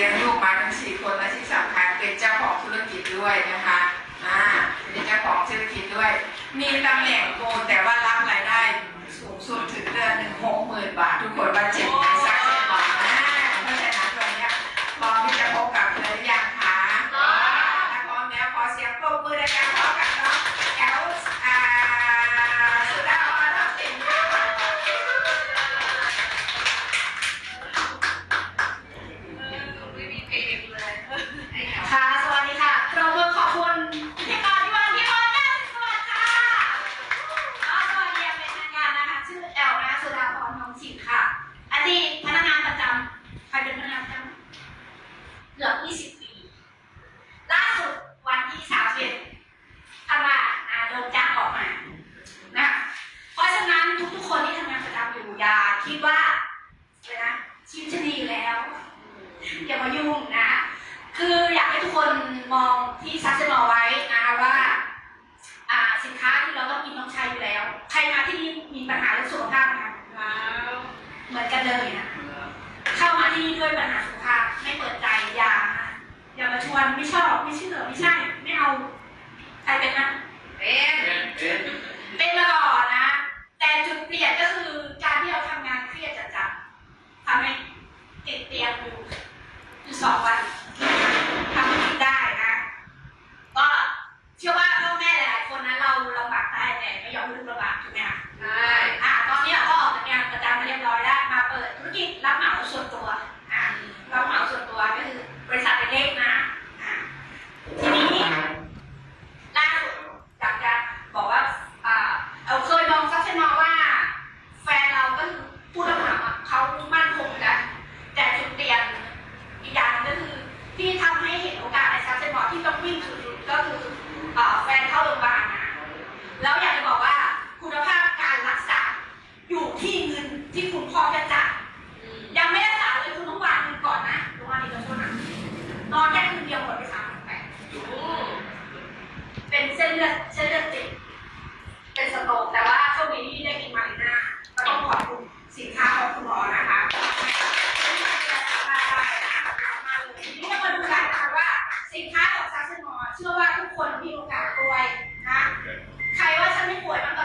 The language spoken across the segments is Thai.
ลี้ยงลูกมาทั้งสี่คนและที่สำคัญเป็นเจ้าของธุรกิจด้วยนะคะอ่าเป็นเจ้าของธุรกิจด้วย มีตำแหน่งโกนแต่ว่ารับรายได้สูงสุดถึงเดือนหนึ่งหกหมื่นบาท ทุกคนว่าเจ็บไหมสักเจ็บก่อนนะเพราะฉะนั้นตอนนี้พร้อมที่จะพบกับเธอหรือยังคะพร้อมแล้วพอเสียงปรบมือดังะ อย่ามายุ่งนะคืออยากให้ทุกคนมองที่ซักเซร์ไว้นะว่าสินค้าที่เราต้องกินต้องใช้อยู่แล้ว ใครมาที่นี่มีปัญหาเรื่องสุขภาพไหมคะเหมือนกันเลยนะเข้ามาที่นี่ด้วยปัญหาสุขภาพไม่เปิดใจอย่าอย่ามาชวนไม่ชอบไม่เชื่อไม่ใช่ไม่เอาใครเป็นนะเป็นเป็นมาก่อนนะ แต่จุดเปลี่ยนก็คือการที่เราทำงานเครียดจัด สินค้าของซาสมอเชื่อว่าทุกคนมีโอกาสรวยนะ ใครว่าฉันไม่ป่วยมาน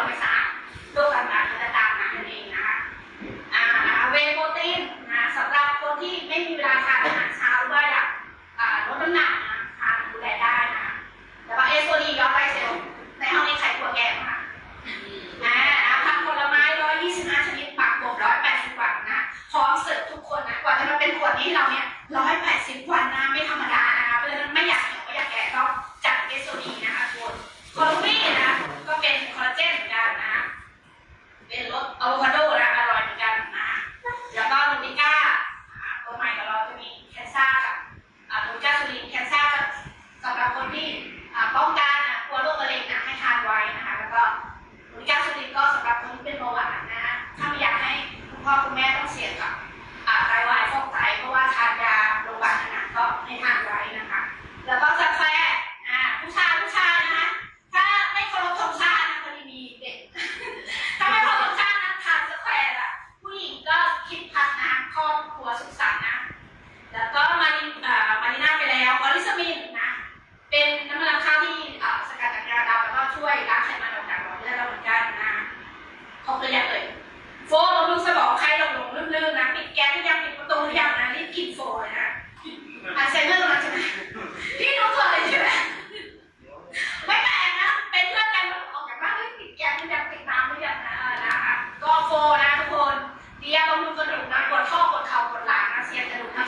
Vamos a...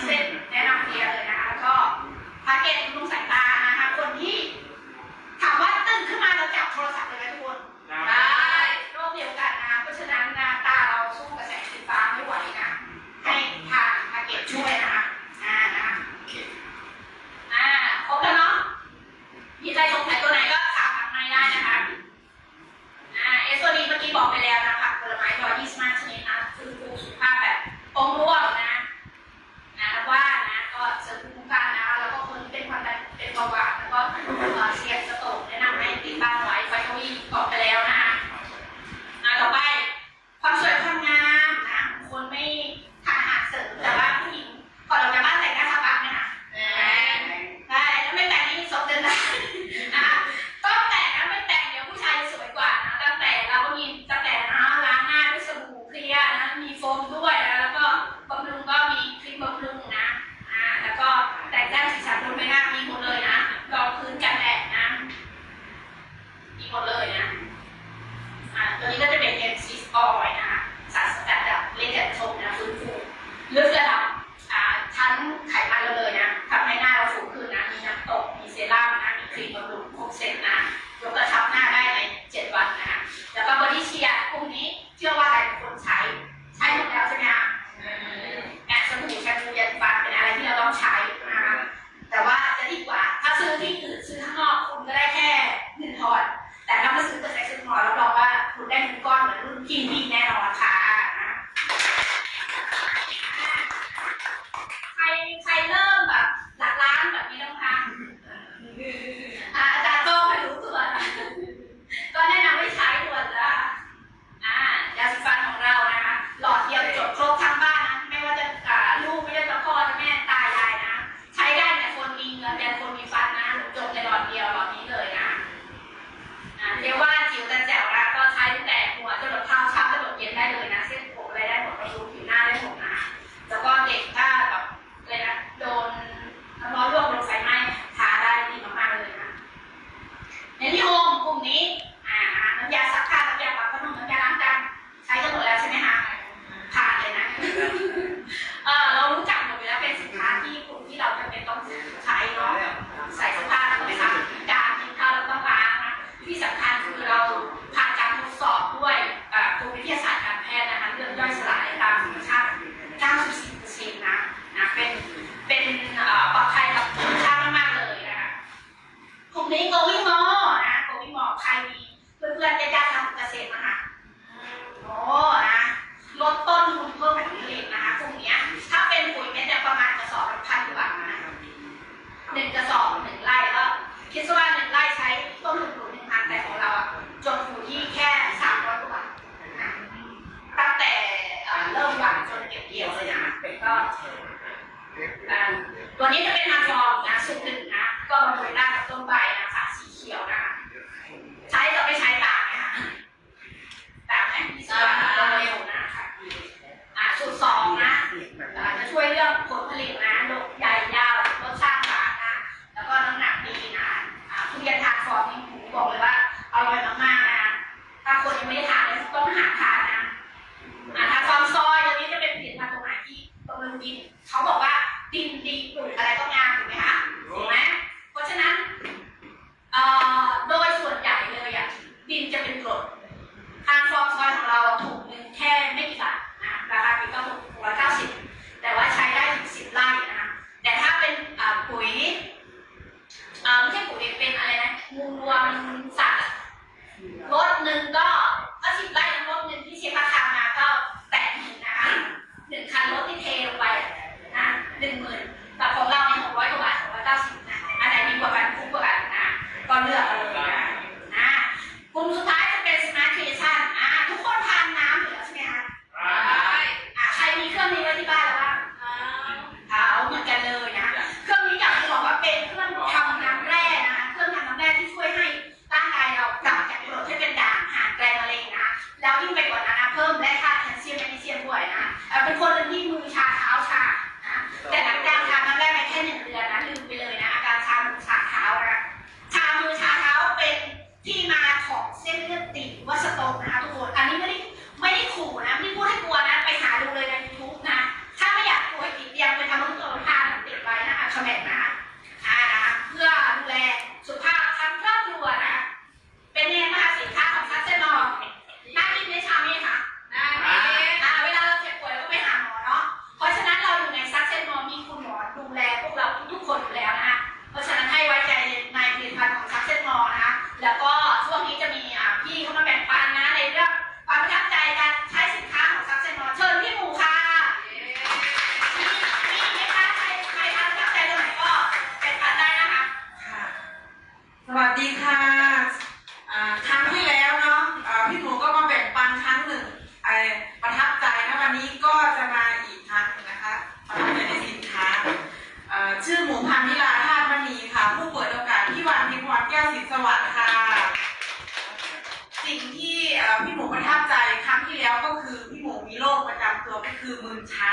เส้นแนะนำเพียเลยนะคะแล้วก็พาเกตลุงสาย วัสดีค่ะครั้งที่แล้วเนาะพี่หนูก็มาแบ่งปันครั้งหนึ่งประทับใจนะวันนี้ก็จะมาอีกครั้งนะคะประทับใจในสินค้าชื่อหมูพันธิลาธาตุมณีค่ะ ผู้เปิดโอกาสพี่วานพิพ์วัดแก้วสิทธิสวัสดิ์ค่ะ สิ่งที่พี่หมูประทับใจครั้งที่แล้วก็คือพี่หมูมีโรคประจำตัวก็คือมึนชา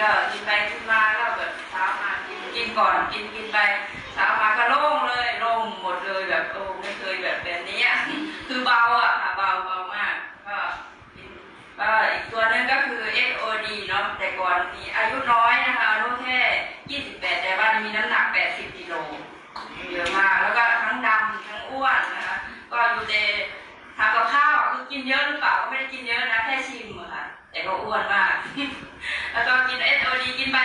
ก็กินไปกินมาแล้วแบบเช้ามากินกินก่อนกินกินไปเช้ามาก็โล่งเลยโล่งหมดเลยแบบโอ้ไม่เคยแบบแบบนี้คือเบาอะค่ะเบาเบามากก็ก็อีกตัวนึงก็คือ SOD เนาะแต่ก่อนมีอายุน้อยนะคะอายุแค่ยี่สิบแปดแต่ว่ามีน้ำหนักแปดสิบกิโลเยอะมากแล้วก็ทั้งดำทั้งอ้วนนะคะก็อยู่ในทำกับข้าวคือกินเยอะหรือเปล่าก็ไม่ได้กินเยอะนะแค่ชิมค่ะแต่ก็อ้วนมาก แล้วก็กินเอสโอดีกินไป